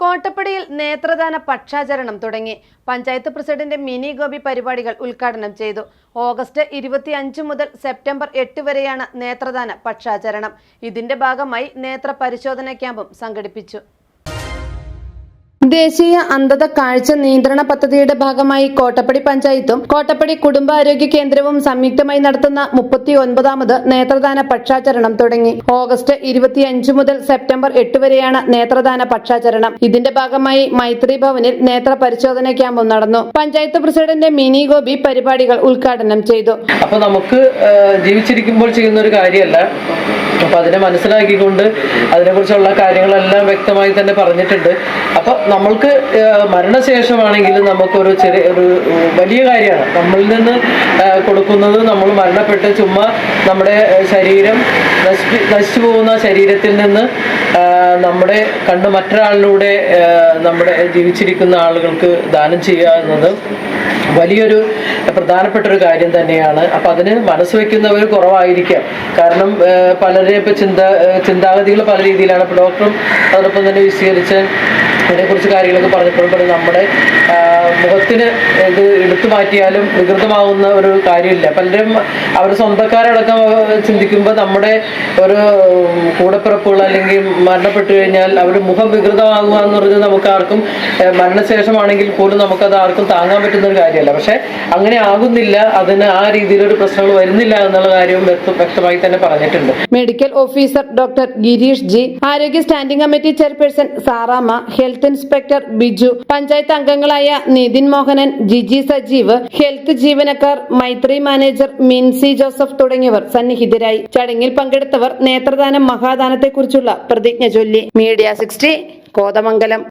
കോട്ടപ്പടിയിൽ നേത്രദാന പക്ഷാചരണം തുടങ്ങി. Panchayat president mini Gopi പരിപാടികൾ ഉദ്ഘാടനം ചെയ്തു. ഓഗസ്റ്റ് ഇരുപത്തിയഞ്ച് മുതൽ സെപ്റ്റംബർ എട്ട് വരെയാണ് നേത്രദാന പക്ഷാചരണം. ഇതിന്റെ ഭാഗമായി നേത്ര പരിശോധന ക്യാമ്പും സംഘടിപ്പിച്ചു. ദേശീയ അന്ധത കാഴ്ച നിയന്ത്രണ പദ്ധതിയുടെ ഭാഗമായി കോട്ടപ്പടി പഞ്ചായത്തും കോട്ടപ്പടി കുടുംബാരോഗ്യ കേന്ദ്രവും സംയുക്തമായി നടത്തുന്ന മുപ്പത്തി ഒൻപതാമത് നേത്രദാന പക്ഷാചരണം തുടങ്ങി. ഓഗസ്റ്റ് ഇരുപത്തിയഞ്ച് മുതൽ സെപ്റ്റംബർ എട്ട് വരെയാണ് നേത്രദാന പക്ഷാചരണം. ഇതിന്റെ ഭാഗമായി മൈത്രി ഭവനിൽ നേത്ര പരിശോധന ക്യാമ്പും നടന്നു. പഞ്ചായത്ത് പ്രസിഡന്റ് മിനി ഗോപി പരിപാടികൾ ഉദ്ഘാടനം ചെയ്തു. അപ്പൊ നമുക്ക് ജീവിച്ചിരിക്കുമ്പോൾ ചെയ്യുന്ന ഒരു കാര്യമല്ല. അപ്പൊ അതിനെ മനസ്സിലാക്കിക്കൊണ്ട് അതിനെക്കുറിച്ചുള്ള കാര്യങ്ങളെല്ലാം വ്യക്തമായി തന്നെ പറഞ്ഞിട്ടുണ്ട്. അപ്പൊ നമ്മൾക്ക് മരണശേഷമാണെങ്കിലും നമുക്കൊരു ചെറിയ ഒരു വലിയ കാര്യമാണ്. നമ്മളിൽ നിന്ന് കൊടുക്കുന്നത് നമ്മൾ മരണപ്പെട്ട് ചുമ്മാ നമ്മുടെ ശരീരം നശിപ്പി നശിച്ചു പോകുന്ന ശരീരത്തിൽ നിന്ന് നമ്മുടെ കണ്ണ് മറ്റൊരാളിലൂടെ നമ്മുടെ ജീവിച്ചിരിക്കുന്ന ആളുകൾക്ക് ദാനം ചെയ്യുക എന്നത് വലിയൊരു പ്രധാനപ്പെട്ട ഒരു കാര്യം തന്നെയാണ്. അപ്പൊ അതിന് മനസ്സ് വെക്കുന്നവർ കുറവായിരിക്കാം. കാരണം ഏഹ്, പലരെ ഇപ്പൊ ചിന്ത ചിന്താഗതികൾ പല രീതിയിലാണ്. ഇപ്പൊ ഡോക്ടറും അതോടൊപ്പം തന്നെ വിശദീകരിച്ച് അതിനെക്കുറിച്ച് കാര്യങ്ങളൊക്കെ പറഞ്ഞപ്പോഴും നമ്മുടെ മുഖത്തിന് ഇത് എടുത്തു മാറ്റിയാലും വികൃതമാവുന്ന ഒരു കാര്യമില്ല. പലരും അവർ സ്വന്തക്കാരടക്കം ചിന്തിക്കുമ്പോൾ നമ്മുടെ ഒരു കൂടപ്പിറപ്പുകൾ അല്ലെങ്കിൽ മരണപ്പെട്ടു കഴിഞ്ഞാൽ അവർ മുഖം വികൃതമാകുക എന്ന് പറഞ്ഞാൽ നമുക്ക് ആർക്കും മരണശേഷമാണെങ്കിൽ പോലും നമുക്കത് ആർക്കും താങ്ങാൻ പറ്റുന്ന ഒരു കാര്യമല്ല. പക്ഷെ അങ്ങനെ ആകുന്നില്ല. അതിന് ആ രീതിയിലൊരു പ്രശ്നങ്ങൾ വരുന്നില്ല എന്നുള്ള കാര്യവും വ്യക്തമായി തന്നെ പറഞ്ഞിട്ടുണ്ട്. Medical officer doctor Girish G ആരോഗ്യ standing committee chairperson Sarama health inspector Biju panchayat അംഗങ്ങളായ നിതിൻ മോഹനൻ ജിജി സജീവ് ഹെൽത്ത് ജീവനക്കാർ മൈത്രി മാനേജർ മിൻസി ജോസഫ് തുടങ്ങിയവർ സന്നിഹിതരായി. ചടങ്ങിൽ പങ്കെടുത്തവർ നേത്രദാനം മഹാദാനത്തെക്കുറിച്ചുള്ള പ്രതിജ്ഞ ചൊല്ലി. Media sixty Kothamangalam.